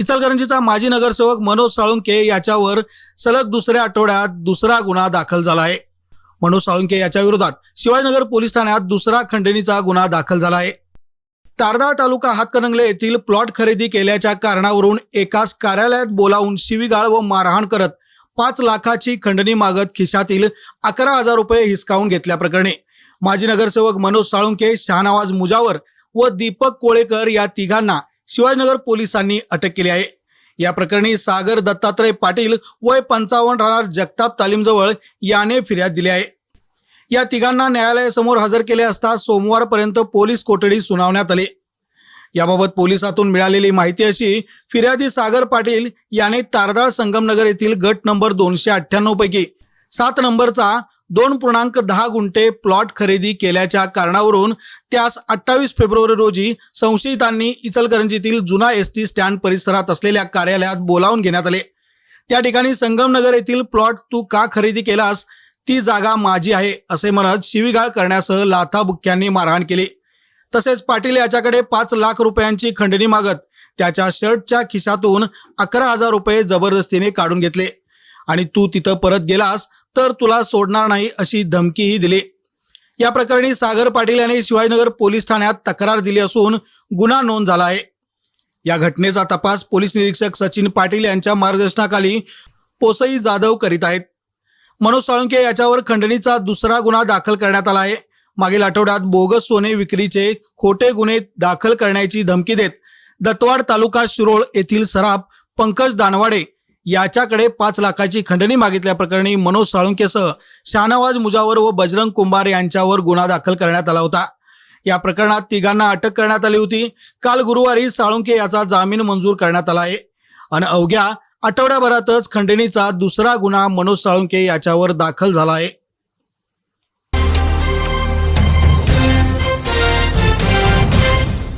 इचलकरंजीचा माजी नगरसेवक मनोज साळुंके याच्यावर सलग दुसऱ्या आठवड्यात दुसरा गुन्हा दाखल झाला आहे. मनोज साळुंके याच्या विरोधात शिवाजीनगर पोलीस ठाण्यात दुसरा खंडणीचा गुन्हा दाखल झाला आहे. तारदाळ तालुका हातकणंगले येथील प्लॉट खरेदी केल्याच्या कारणावरून एकाच कार्यालयात बोलावून शिवीगाळ व मारहाण करत पाच लाखाची खंडणी मागत खिशातील अकरा हजार रुपये हिसकावून घेतल्याप्रकरणी माजी नगरसेवक मनोज साळुंके शहानवाज मुजावर व दीपक कोळेकर या तिघांना शिवाजीनगर पोलिसांनी अटक केली आहे. या प्रकरणी सागर दत्तात्रय पाटील वय पंचावन्न राहणार जगताप तालीमजवळ याने फिर्याद दिली आहे. या तिघांना न्यायालयासमोर हजर केले असता सोमवारपर्यंत पोलीस कोठडी सुनावण्यात आली. याबाबत पोलिसातून मिळालेली माहिती अशी फिर्यादी सागर पाटील याने तारदाळ संगमनगर येथील गट नंबर दोनशे अठ्ठ्याण्णव पैकी सात नंबरचा दोन पूर्णांक दहा गुंठे प्लॉट खरेदी केल्याच्या कारणावरून त्यास अठ्ठावीस फेब्रुवारी रोजी संशयितांनी इचलकरंजीतील जुना एस टी स्टँड परिसरात असलेल्या कार्यालयात बोलावून घेण्यात आले. त्या ठिकाणी संगमनगर येथील प्लॉट तू का खरेदी केलास? ती जागा माझी आहे असे म्हणत शिवीगाळ करण्यासह लाथाबुक्क्यांनी मारहाण केली. तसेच पाटील याच्याकडे पाच लाख रुपयांची खंडणी मागत त्याच्या शर्टच्या खिशातून अकरा हजार रुपये जबरदस्तीने काढून घेतले. आणि तू तिथं परत गेलास तर तुला सोडणार नाही अशी धमकीही दिली. या प्रकरणी सागर पाटील यांनी शिवाजीनगर पोलीस ठाण्यात तक्रार दिली असून गुन्हा नोंद झाला आहे. या घटनेचा तपास पोलीस निरीक्षक सचिन पाटील यांच्या मार्गदर्शनाखाली पोसई जाधव करीत आहेत. मनोज साळुंके याच्यावर खंडणीचा दुसरा गुन्हा दाखल करण्यात आला आहे. मागील आठवड्यात बोगस सोने विक्रीचे खोटे गुन्हे दाखल करण्याची धमकी देत दत्तवाड तालुका शिरोळ येथील सराफ पंकज दानवाडे याच्याकडे पाच लाखाची खंडणी मागितल्याप्रकरणी मनोज साळुंकेसह शाहनवाज मुजावर व बजरंग कुंभार यांच्यावर गुन्हा दाखल करण्यात आला होता. या प्रकरणात तिघांना अटक करण्यात आली होती. काल गुरुवारी साळुंके याचा जामीन मंजूर करण्यात आला आहे. आणि अवघ्या आठवड्याभरातच खंडणीचा दुसरा गुन्हा मनोज साळुंके याच्यावर दाखल झाला आहे.